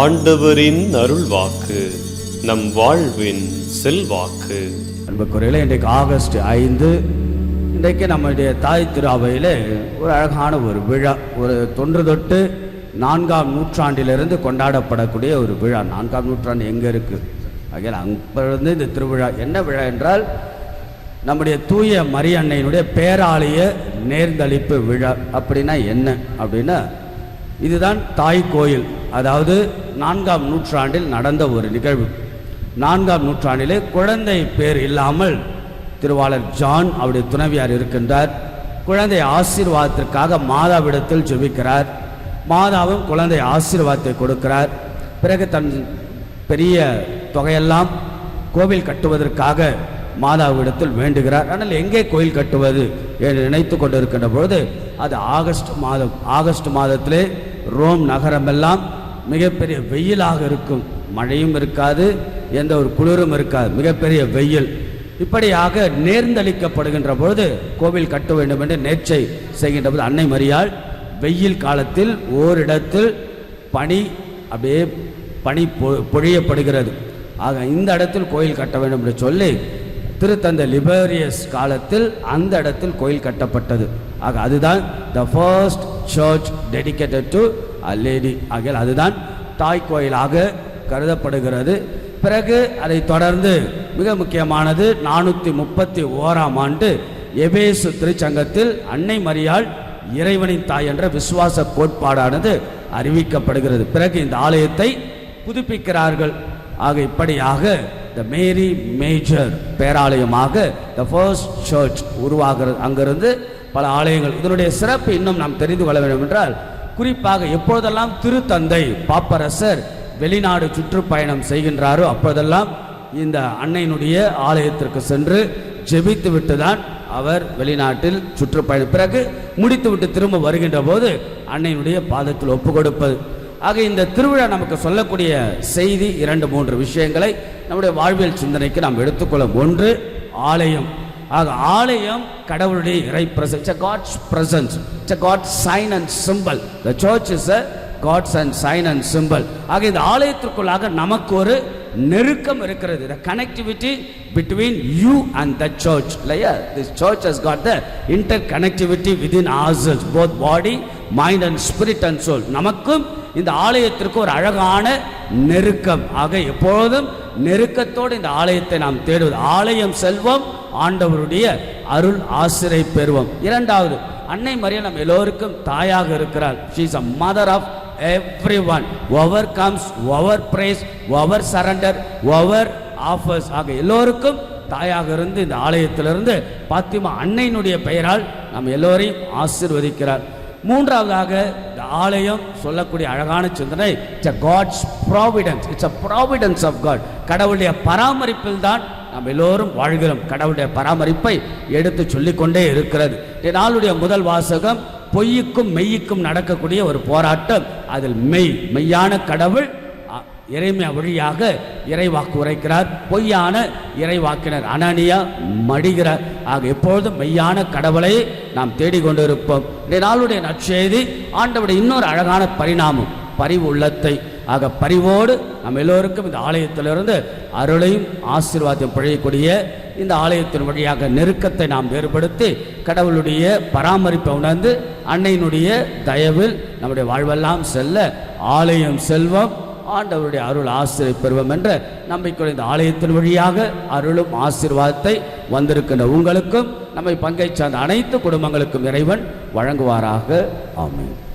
ஆண்டவரின் அருள் வாக்கு நம் வாழ்வின் செல்வாக்கு. அன்புக்குறையில் இன்றைக்கு ஆகஸ்ட் ஐந்து இன்றைக்கு நம்முடைய தாய் திருவையில் ஒரு அழகான ஒரு விழா ஒரு தொன்று தொட்டு நான்காம் நூற்றாண்டிலிருந்து கொண்டாடப்படக்கூடிய ஒரு விழா. நான்காம் நூற்றாண்டு எங்கே இருக்குது ஆகையால் அங்கிருந்து இந்த திருவிழா என்ன விழா என்றால் நம்முடைய தூய மரியன்னையினுடைய பேராலய நேர்ந்தளிப்பு விழா. அப்படின்னா என்ன? அப்படின்னா இதுதான் தாய் கோயில். அதாவது நான்காம் நூற்றாண்டில் நடந்த ஒரு நிகழ்வு. நான்காம் நூற்றாண்டிலே குழந்தை பேர் இல்லாமல் திருவாளர் ஜான் அவருடைய துணைவியார் இருக்கின்றார். குழந்தை ஆசீர்வாதத்திற்காக மாதாவிடத்தில் ஜெபிக்கிறார். மாதாவும் குழந்தை ஆசீர்வாதத்தை கொடுக்கிறார். பிறகு தன் பெரிய தொகையெல்லாம் கோவில் கட்டுவதற்காக மாதாவிடத்தில் வேண்டுகிறார். ஆனால் எங்கே கோயில் கட்டுவது என்று நினைத்து கொண்டிருக்கின்ற பொழுது அது ஆகஸ்ட் மாதம் ஆகஸ்ட் மாதத்திலே ரோம் நகரமெல்லாம் மிகப்பெரிய வெயிலாக இருக்கும். மழையும் இருக்காது எந்த ஒரு குளிரும் இருக்காது. மிகப்பெரிய வெயில். இப்படியாக நேர்ந்தளிக்கப்படுகின்ற பொழுது கோவில் கட்ட வேண்டும் என்று நேர்ச்சை செய்கின்ற போது அன்னை மரியாள் வெயில் காலத்தில் ஓரிடத்தில் பனி அப்படியே பனி பொ- பொழியப்படுகிறது. ஆக இந்த இடத்தில் கோயில் கட்ட வேண்டும் என்று சொல்லி திருத்தந்தை லிபேரியஸ் காலத்தில் அந்த இடத்தில் கோயில் கட்டப்பட்டது. ஆக அதுதான் the first church dedicated to a lady ஆகிய அதுதான் தாய் கோயிலாக கருதப்படுகிறது. பிறகு அதை தொடர்ந்து மிக முக்கியமானது நானூற்றி முப்பத்தி ஓராம் ஆண்டு எபேசு திருச்சங்கத்தில் அன்னை மரியாள் இறைவனின் தாய் என்ற விசுவாச கோட்பாடானது அறிவிக்கப்படுகிறது. பிறகு இந்த ஆலயத்தை புதுப்பிக்கிறார்கள். ஆக இப்படியாக த மேரி மேஜர் பேராலயமாக த ஃபர்ஸ்ட் சர்ச் உருவாகிறது அங்கிருந்து பல ஆலயங்கள். இதனுடைய சிறப்பு இன்னும் நாம் தெரிந்து கொள்ள வேண்டும் என்றால் குறிப்பாக எப்பொழுதெல்லாம் திருத்தந்தை பாப்பரசர் வெளிநாடு சுற்றுப்பயணம் செய்கின்றாரோ அப்போதெல்லாம் இந்த அன்னையினுடைய ஆலயத்திற்கு சென்று ஜெபித்து தான் அவர் வெளிநாட்டில் சுற்றுப்பயணம். பிறகு முடித்துவிட்டு திரும்ப வருகின்ற போது அன்னையினுடைய பாதத்தில் ஒப்பு கொடுப்பது ஆக இந்த திருவிழா நமக்கு சொல்லக்கூடிய செய்தி இரண்டு மூன்று விஷயங்களை நம்முடைய வாழ்வியல் சிந்தனைக்கு நாம் எடுத்துக்கொள்ளும். ஒன்று ஆலயம். ஆக ஆலயம் கடவுளுடைய இறை presence God's presence it's God sign and simple the church is a God's and sign and simple ஆக இந்த ஆலயத்திற்குள்ளாக நமக்கு ஒரு நெருக்கம் இருக்கிறது. The connectivity between you and the church Like, yeah, church has God the inter connectivity within ourselves both body mind and spirit and soul நமக்கும் இந்த ஆலயத்திற்கு ஒரு அழகான நெருக்கம். ஆக எப்பொழுதும் நெருக்கத்தோடு இந்த ஆலயத்தை நாம் தேடுவது. ஆலயம் செல்வம் ஆண்டவருடைய அருள் ஆசிரை பெறுவோம். இரண்டாவது அன்னை மரியா நம் எல்லோருக்கும் தாயாக இருக்கிறார். She is a mother of everyone overcomes over praise over surrender over offers ஆக எல்லோருக்கும் தாயாக இருந்து இந்த ஆலயத்திலிருந்து பாத்திமா அன்னையினுடைய பெயரால் நாம் எல்லோரையும் ஆசீர்வதிக்கிறார். மூன்றாவதாக இந்த ஆலயம் சொல்லக்கூடிய அழகான சிந்தனை it's God's providence it's a providence of God கடவுளுடைய பராமரிப்பில் தான் நாம் எல்லோரும் வாழ்கிறோம். கடவுளுடைய பராமரிப்பை எடுத்து சொல்லிக்கொண்டே இருக்கிறது. இந்த நாளுடைய முதல் வாசகம் பொய்யுக்கும் மெய்யுக்கும் நடக்கக்கூடிய ஒரு போராட்டம். அதில் மெய் மெய்யான கடவுள் இறைமையா வழியாக இறைவாக்கு உரைக்கிறார். பொய்யான இறைவாக்கினர் அனனியா மடிகிறார். ஆக எப்பொழுதும் மெய்யான கடவுளை நாம் தேடிக்கொண்டிருப்போம். இந்த நாளுடைய நற்செய்தி ஆண்டவுடைய இன்னொரு அழகான பரிணாமம் பரிவு உள்ளத்தை. ஆக பரிவோடு நம் எல்லோருக்கும் இந்த ஆலயத்திலிருந்து அருளையும் ஆசீர்வாதம் பிழையக்கூடிய இந்த ஆலயத்தின் வழியாக நெருக்கத்தை நாம் வேறுபடுத்தி கடவுளுடைய பராமரிப்பை உணர்ந்து அன்னையினுடைய தயவில் நம்முடைய வாழ்வெல்லாம் செல்ல ஆலயம் செல்வம் ஆண்டவருடைய அருள் ஆசிரியை பெறுவோம் என்ற நம்பிக்கையுடைய இந்த ஆலயத்தின் வழியாக அருளும் ஆசீர்வாதத்தை வந்திருக்கின்ற உங்களுக்கும் நம்மை பங்கை சார்ந்த அனைத்து குடும்பங்களுக்கும் இறைவன் வழங்குவாராக. ஆமாம்